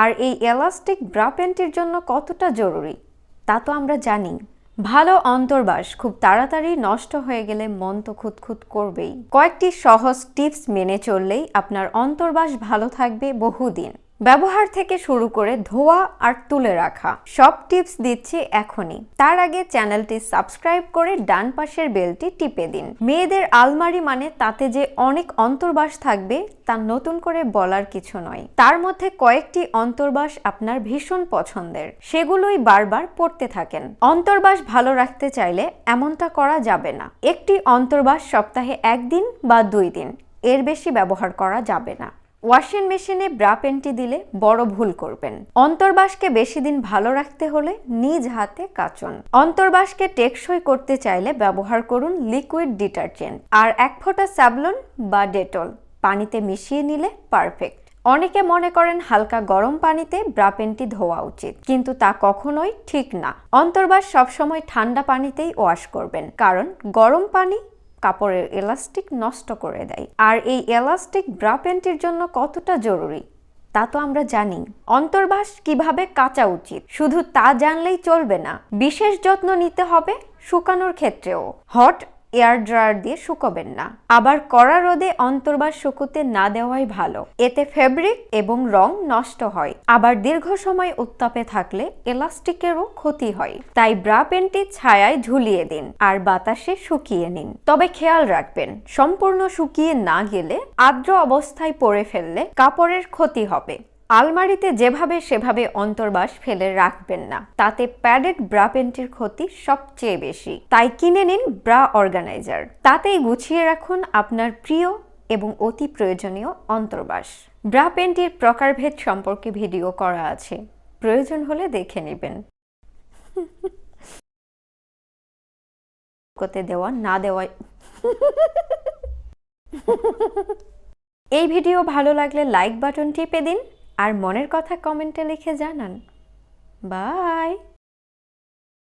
আর এই elastic bra প্যান্টের জন্য কতটা জরুরি? তা তো আমরা জানি। ভালো অন্তর্বাস খুব তাড়াতাড়ি নষ্ট হয়ে গেলে মন তো খুঁতখুত করবেই। কয়েকটি সহজ টিপস মেনে চললেই আপনার অন্তর্বাস ভালো থাকবে বহুদিন। ব্যবহার থেকে শুরু করে ধোয়া আর তুলে রাখা। সব টিপস দিচ্ছি এখনই। তার আগে চ্যানেলটি সাবস্ক্রাইব করে ডান পাশের বেলটি টিপে দিন। মেয়েদের আলমারি মানে তাতে যে অনেক অন্তর্বাস থাকবে, তা নতুন করে বলার কিছু নয়। তার মধ্যে কয়েকটি অন্তর্বাস আপনার ভীষণ পছন্দের। সেগুলোই বারবার পড়তে থাকেন। অন্তর্বাস ভালো রাখতে চাইলে এমনটা করা যাবে না। একটি অন্তর্বাস সপ্তাহে একদিন বা দুই দিন। এর বেশি ব্যবহার করা যাবে না। ওয়াশিং মেশিনে ব্রা পেন্টি দিলে বড় ভুল করবেন। অন্তর্বাসকে বেশি দিন ভালো রাখতে হলে নিজ হাতে কাচন। অন্তর্বাসকে টেকসই করতে চাইলে ব্যবহার করুন লিকুইড ডিটারজেন্ট আর এক ফোঁটা স্যাবলন বা ডেটল। পানিতে মিশিয়ে নিলে পারফেক্ট। অনেকে মনে করেন হালকা গরম পানিতে ব্রা পেন্টি ধোয়া উচিত, কিন্তু তা কখনোই ঠিক না। অন্তর্বাস সবসময় ঠান্ডা পানিতেই ওয়াশ করবেন, কারণ গরম পানি কাপড়ের এলাস্টিক নষ্ট করে দেয়। আর এই এলাস্টিক ব্রা প্যান্টের জন্য কতটা জরুরি? তা তো আমরা জানি। অন্তর্বাস কীভাবে কাঁচা উচিত? শুধু তা জানলেই চলবে না। বিশেষ যত্ন নিতে হবে শুকানোর ক্ষেত্রেও। হট এয়ার ড্রায়ার দিয়ে শুকোবেন না। আবার কড়া রোদে অন্তর্বাস শুকুতে না দেওয়াই ভালো। এতে ফেব্রিক এবং রং নষ্ট হয়। আবার দীর্ঘ সময় উত্তাপে থাকলে এলাস্টিকেরও ক্ষতি হয়। তাই ব্রা পেনটি ছায়ায় ঝুলিয়ে দিন আর বাতাসে শুকিয়ে নিন। তবে খেয়াল রাখবেন, সম্পূর্ণ শুকিয়ে না গেলে আর্দ্র অবস্থায় পড়ে ফেললে কাপড়ের ক্ষতি হবে। আলমারিতে যেভাবে সেভাবে অন্তর্বাস ফেলে রাখবেন না, তাতে প্যাডেড ব্রা পেন্টির ক্ষতি সবচেয়ে বেশি। তাই কিনে নিন ব্রা অর্গানাইজার। তাতেই গুছিয়ে রাখুন আপনার প্রিয় এবং অতি প্রয়োজনীয় অন্তর্বাস। ব্রা পেন্টির প্রকারভেদ সম্পর্কে ভিডিও করা আছে। প্রয়োজন হলে দেখে নেবেন। করতে দেওয়া, না দেওয়ায় এই ভিডিও ভালো লাগলে লাইক বাটন টিপে দিন। আর মনের কথা কমেন্টে লিখে জানান। বাই।